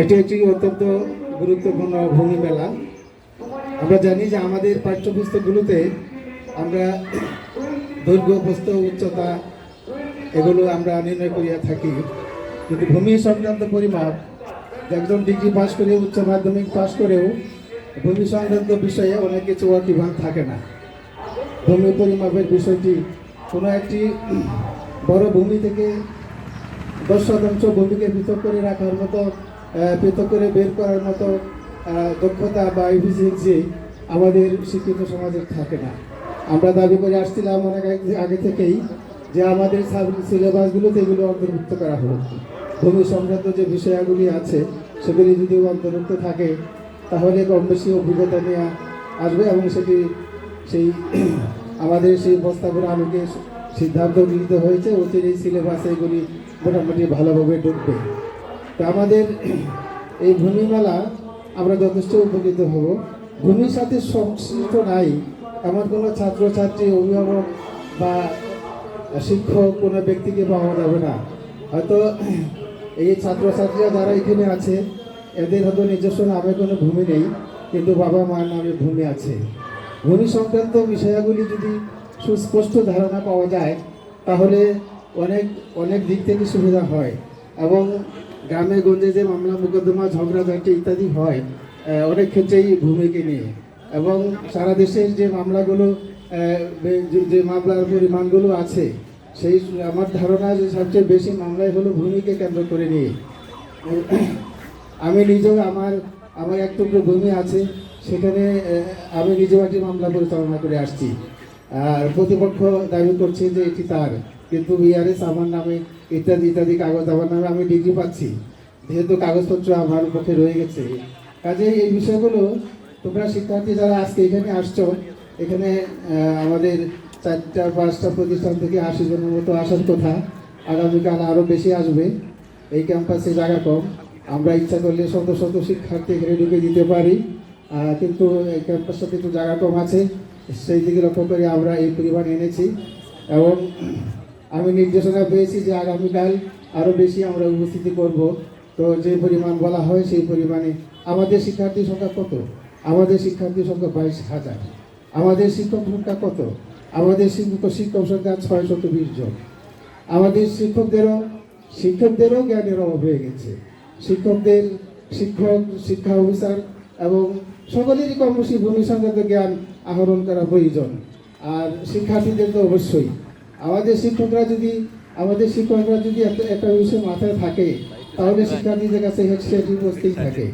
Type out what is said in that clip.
এটি একটি অত্যন্ত গুরুত্বপূর্ণ ভূমি মেলা। আমরা জানি যে আমাদের পাঠ্যপুস্তকগুলোতে আমরা দৈর্ঘ্য, প্রস্থ, উচ্চতা এগুলো আমরা নির্ণয় করিয়া থাকি। কিন্তু ভূমি সংক্রান্ত পরিমাপ একজন ডিগ্রি পাস করে, উচ্চ মাধ্যমিক পাস করেও ভূমি সংক্রান্ত বিষয়ে অনেক কিছু ওয়াকিভান থাকে না। ভূমি পরিমাপের বিষয়টি কোনো একটি বড় ভূমি থেকে দশ শতাংশ ভূমিকে পৃথক করে রাখার মতো পৃথক করে বের করার মতো দক্ষতা বা এফিসিয়েন্সি আমাদের শিক্ষিত সমাজের থাকে না। আমরা দাবি করে আসছিলাম অনেক আগে- থেকেই যে আমাদের সিলেবাসগুলোতে এগুলো অন্তর্ভুক্ত করা হোক। ভূমি সংক্রান্ত যে বিষয়গুলি আছে, সেগুলি যদি অন্তর্ভুক্ত থাকে, তাহলে কম বেশি অভিজ্ঞতা নিয়ে আসবে এবং সেটি, সেই, আমাদের সেই প্রস্তাবের আলোকে সিদ্ধান্ত গৃহীত হয়েছে অচির এই সিলেবাসে এগুলি মোটামুটি ভালোভাবে ঢুকবে। তো আমাদের এই ভূমি মেলা আমরা যথেষ্ট উপকৃত হব। ভূমির সাথে সংশ্লিষ্ট নাই। এমন কোনো ছাত্রছাত্রী, অভিভাবক বা শিক্ষক কোনো ব্যক্তিকে পাওয়া যাবে না। হয়তো এই ছাত্রছাত্রীরা যারা এখানে আছে, এদের হয়তো নিজস্ব নামে কোনো ভূমি নেই, কিন্তু বাবা মার নামে ভূমি আছে। ভূমি সংক্রান্ত বিষয়াগুলি যদি সুস্পষ্ট ধারণা পাওয়া যায়, তাহলে অনেক অনেক দিক থেকে সুবিধা হয়। এবং গ্রামে গঞ্জে যে মামলা, মোকদ্দমা ঝগড়াঝাটি ইত্যাদি হয় অনেক ক্ষেত্রেই ভূমিকে নিয়ে। এবং সারা দেশের যে মামলাগুলো যে- মামলার পরিমাণগুলো আছে, সেই আমার ধারণা যে সবচেয়ে বেশি মামলাই হলো ভূমিকে কেন্দ্র করে নিয়ে। আমি নিজেও আমার আমার এক টুকরো ভূমি আছে, সেখানে আমি নিজেও একটি মামলা পরিচালনা করে আসছি। আর প্রতিপক্ষ দাবি করছে যে এটি তার। কিন্তু বিআরএস আমার নামে ইত্যাদি ইত্যাদি কাগজ আমার নামে আমি ডিগ্রি পাচ্ছি। যেহেতু কাগজপত্র আমার পক্ষে রয়ে গেছে। কাজে এই বিষয়গুলো তোমরা শিক্ষার্থী যারা আজকে এখানে আসছো, এখানে আমাদের চারটা পাঁচটা প্রতিষ্ঠান থেকে আশি জনের মতো আসার কথা আগামীকাল আরও বেশি আসবে। এই ক্যাম্পাসে জায়গা কম। আমরা ইচ্ছা করলে শত শত শিক্ষার্থী এখানে ঢুকে দিতে পারি। কিন্তু এই ক্যাম্পাসটাতে একটু জায়গা কম আছে। সেই দিকে লক্ষ্য করে আমরা এই পরিমাণ এনেছি এবং আমি নির্দেশনা পেয়েছি যে আগামীকাল আরও বেশি আমরা উপস্থিতি করব। তো যে পরিমাণ বলা হয় সেই পরিমাণে আমাদের শিক্ষার্থী সংখ্যা কত? আমাদের শিক্ষার্থী সংখ্যা বাইশ হাজার। আমাদের শিক্ষক সংখ্যা কত? আমাদের শিক্ষক শিক্ষক সংখ্যা ছয় শত বিশ জন। আমাদের শিক্ষকদেরও শিক্ষকদেরও জ্ঞানের অভাব হয়ে গেছে। শিক্ষকদের শিক্ষক, শিক্ষা অফিসার এবং সকলেরই বেশি ভূমি সংক্রান্ত জ্ঞান আহরণ করা প্রয়োজন। আর শিক্ষার্থীদের তো অবশ্যই। আমাদের শিক্ষকরা যদি, আমাদের শিক্ষকরা যদি একটা বিষয় মাথায় থাকে, তাহলে শিক্ষার্থীদের কাছে সেটি উপস্থিত থাকে।